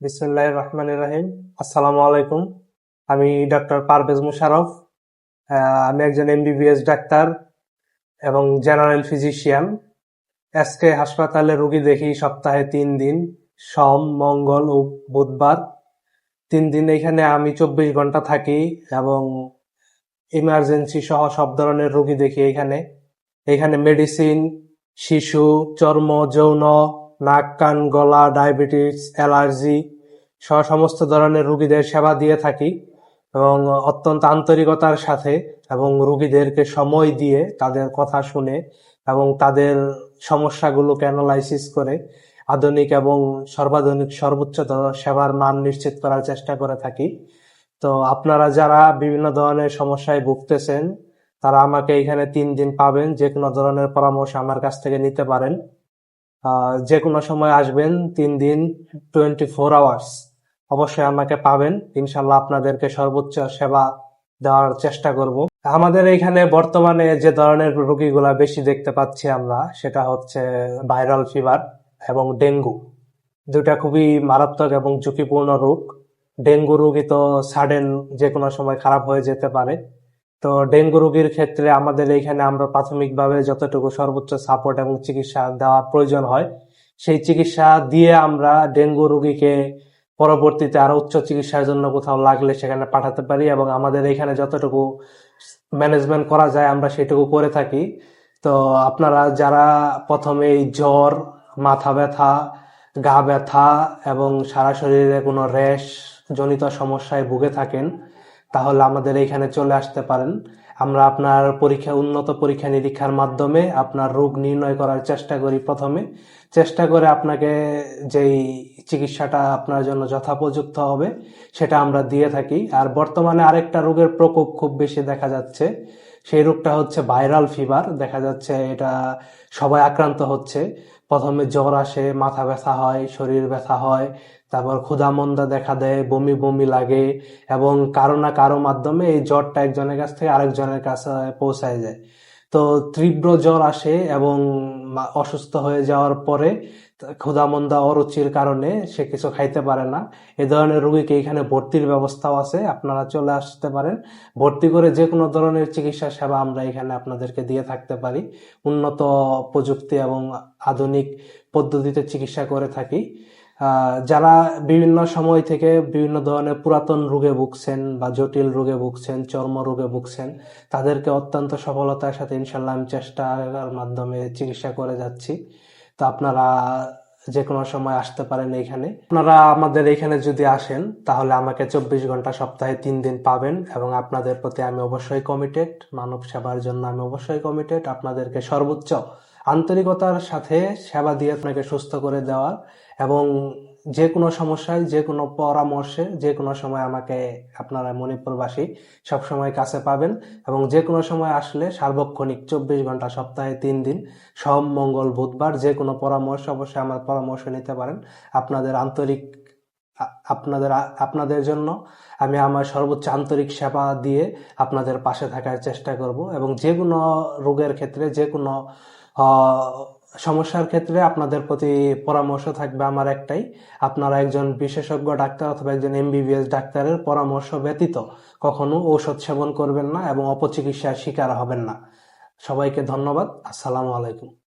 বিসমুল্লাহ রহমান রাহিম। আসসালামু আলাইকুম। আমি ডক্টর পারভেজ মুশারফ আমি একজন এমবিবিএস ডাক্তার এবং জেনারেল ফিজিশিয়ান। এসকে হাসপাতালে রুগী দেখি সপ্তাহে তিন দিন, সোম, মঙ্গল ও বুধবার। তিন দিন এখানে আমি চব্বিশ ঘণ্টা থাকি এবং ইমার্জেন্সি সহ সব ধরনের রুগী দেখি এখানে। এখানে মেডিসিন, শিশু, চর্ম, যৌন নাক, কান, গলা, ডায়াবেটিস, অ্যালার্জি সহ সমস্ত ধরনের রুগীদের সেবা দিয়ে থাকি এবং অত্যন্ত আন্তরিকতার সাথে এবং রুগীদেরকে সময় দিয়ে তাদের কথা শুনে এবং তাদের সমস্যাগুলোকে অ্যানালাইসিস করে আধুনিক এবং সর্বাধুনিক সর্বোচ্চ সেবার মান নিশ্চিত করার চেষ্টা করে থাকি। তো আপনারা যারা বিভিন্ন ধরনের সমস্যায় ভুগতেছেন, তারা আমাকে এখানে তিন দিন পাবেন যে কোনো ধরনের পরামর্শ আমার কাছ থেকে নিতে পারেন। যে কোনো সময় আসবেন, তিন দিন টোয়েন্টি ফোর আওয়ার্স অবশ্যই আমাকে পাবেন। ইনশাল্লাহ আপনাদেরকে সর্বোচ্চ সেবা দেওয়ার চেষ্টা করব। আমাদের এখানে বর্তমানে যে ধরনের রোগীগুলা বেশি দেখতে পাচ্ছি আমরা, সেটা হচ্ছে ভাইরাল ফিভার এবং ডেঙ্গু। দুটা খুবই মারাত্মক এবং ঝুঁকিপূর্ণ রোগ। ডেঙ্গু রোগী তো সাডেন যে কোনো সময় খারাপ হয়ে যেতে পারে। তো ডেঙ্গু রোগীর ক্ষেত্রে আমাদের এইখানে আমরা প্রাথমিকভাবে যতটুকু সর্বোচ্চ সাপোর্ট এবং চিকিৎসা দেওয়ার প্রয়োজন হয়, সেই চিকিৎসা দিয়ে আমরা ডেঙ্গু রোগীকে পরবর্তীতে আরও উচ্চ চিকিৎসার জন্য কোথাও লাগলে সেখানে পাঠাতে পারি এবং আমাদের এখানে যতটুকু ম্যানেজমেন্ট করা যায় আমরা সেটুকু করে থাকি। তো আপনারা যারা প্রথমে জ্বর, মাথা ব্যথা, গা ব্যথা এবং সারা শরীরে কোনো র্যাশ জনিত সমস্যায় ভুগে থাকেন তাহলে আমাদের এখানে চলে আসতে পারেন। আমরা আপনার পরীক্ষা, উন্নত পরীক্ষা নিরীক্ষার মাধ্যমে আপনার রোগ নির্ণয় করার চেষ্টা করি প্রথমে। চেষ্টা করে আপনাকে যেই চিকিৎসাটা আপনার জন্য যথোপযুক্ত হবে, সেটা আমরা দিয়ে থাকি। আর বর্তমানে আরেকটা রোগের প্রকোপ খুব বেশি দেখা যাচ্ছে, সেই রোগটা হচ্ছে ভাইরাল ফিভার। দেখা যাচ্ছে এটা সবাই আক্রান্ত হচ্ছে। প্রথমে জ্বর আসে, মাথা ব্যথা হয়, শরীর ব্যথা হয়, তারপর ক্ষুধামন্দা দেখা দেয়, বমি বমি লাগে এবং কারও না কারও মাধ্যমে এই জ্বরটা একজনের কাছ থেকে আরেকজনের কাছে পৌঁছায় যায়। তো তীব্র জ্বর আসে এবং অসুস্থ হয়ে যাওয়ার পরে ক্ষুধামন্দা অরুচির কারণে সে কিছু খাইতে পারে না। এ ধরনের রোগীকে এখানে ভর্তির ব্যবস্থাও আছে, আপনারা চলে আসতে পারেন। ভর্তি করে যে কোনো ধরনের চিকিৎসা সেবা আমরা এখানে আপনাদেরকে দিয়ে থাকতে পারি। উন্নত প্রযুক্তি এবং আধুনিক পদ্ধতিতে চিকিৎসা করে থাকি। যারা বিভিন্ন সময় থেকে বিভিন্ন ধরনের পুরাতন রোগে ভুগছেন বা জটিল রোগে ভুগছেন, চর্ম রোগে ভুগছেন, তাদেরকে অত্যন্ত সফলতার সাথে ইনশাল্লাহ আমি চেষ্টার মাধ্যমে চিকিৎসা করে যাচ্ছি। তো আপনারা যে কোনো সময় আসতে পারেন এইখানে আপনারা আমাদের এখানে যদি আসেন, তাহলে আমাকে চব্বিশ ঘণ্টা সপ্তাহে তিন দিন পাবেন এবং আপনাদের প্রতি আমি অবশ্যই কমিটেড মানব সেবার জন্য আমি অবশ্যই কমিটেড আপনাদেরকে সর্বোচ্চ আন্তরিকতার সাথে সেবা দিয়ে আপনাকে সুস্থ করে দেওয়ার এবং যে কোনো সমস্যায়, যে কোনো পরামর্শে, যে কোনো সময় আমাকে আপনারা মণিপুরবাসী সবসময় কাছে পাবেন এবং যে কোনো সময় আসলে সার্বক্ষণিক চব্বিশ ঘণ্টা, সপ্তাহে তিন দিন, সোম, মঙ্গল, বুধবার যে কোনো পরামর্শ অবশ্যই আমার পরামর্শ নিতে পারেন। আপনাদের আন্তরিক, আপনাদের আপনাদের জন্য আমি আমার সর্বোচ্চ আন্তরিক সেবা দিয়ে আপনাদের পাশে থাকার চেষ্টা করব এবং যে কোনো রোগের ক্ষেত্রে, যে কোনো সমস্যার ক্ষেত্রে আপনাদের প্রতি পরামর্শ থাকবে আমার একটাই। আপনারা একজন বিশেষজ্ঞ ডাক্তার অথবা একজন এমবিবিএস ডাক্তারের পরামর্শ ব্যতীত কখনো ঔষধ সেবন করবেন না এবং অপচিকিৎসার শিকার হবেন না। সবাইকে ধন্যবাদ। আসসালামু আলাইকুম।